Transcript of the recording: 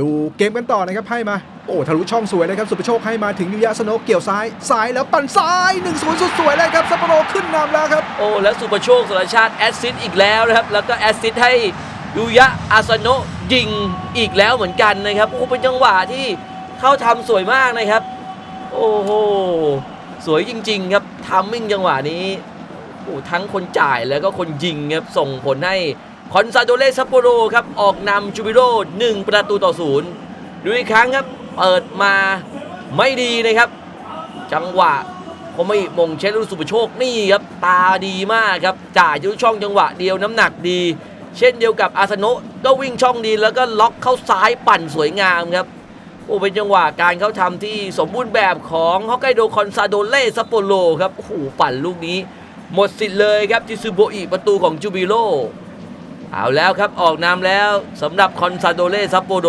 ดูเกมกันต่อนะครับให้มาโอ้ทะลุช่องสวยเลยครับสุประโชคให้มาถึงยูยะสโนกเกี่ยวซ้ายซ้ายแล้วปั่นซ้าย1นศูนย์สุดสวยเลยครับซัปโปโรขึ้นนำแล้วครับโอ้แล้วสุประโชคสุรชาติแอสซิสต์อีกแล้วนะครับแล้วก็แอสซิสต์ให้ยูยะอาสโนยิงอีกแล้วเหมือนกันนะครับโอ้เป็นจังหวะที่เข้าทำสวยมากนะครับ โอ้โหสวยจริง ๆ ครับทัมมิ่งจังหวะนี้โอ้ทั้งคนจ่ายแล้วก็คนยิงครับส่งผลให้ คอนซาโดเลซัปโปโรครับออกนำจูบิโร่1ประตูต่อศูนย์ดูอีกครั้งครับ เปิดมาไม่ดีนะครับ จังหวะคงไม่มงเชลุสุปโชคนี่ครับ ตาดีมากครับ จ่ายยุช่องจังหวะเดียวน้ำหนักดี เช่นเดียวกับอาสนะก็วิ่งช่องดีแล้วก็ล็อกเข้าซ้ายปั่นสวยงามครับโอ้เป็นจังหวะการเข้าทำที่สมบูรณ์แบบของฮอกไกโดคอนซาโดเล่ซัปโปโรครับโอ้โหปั่นลูกนี้ หมดสิทธิ์เลยครับจิซูโบอิประตูของจูบิโร่ เอาแล้วครับออกนำแล้วสำหรับคอนซาโดเล่ซัปโปโด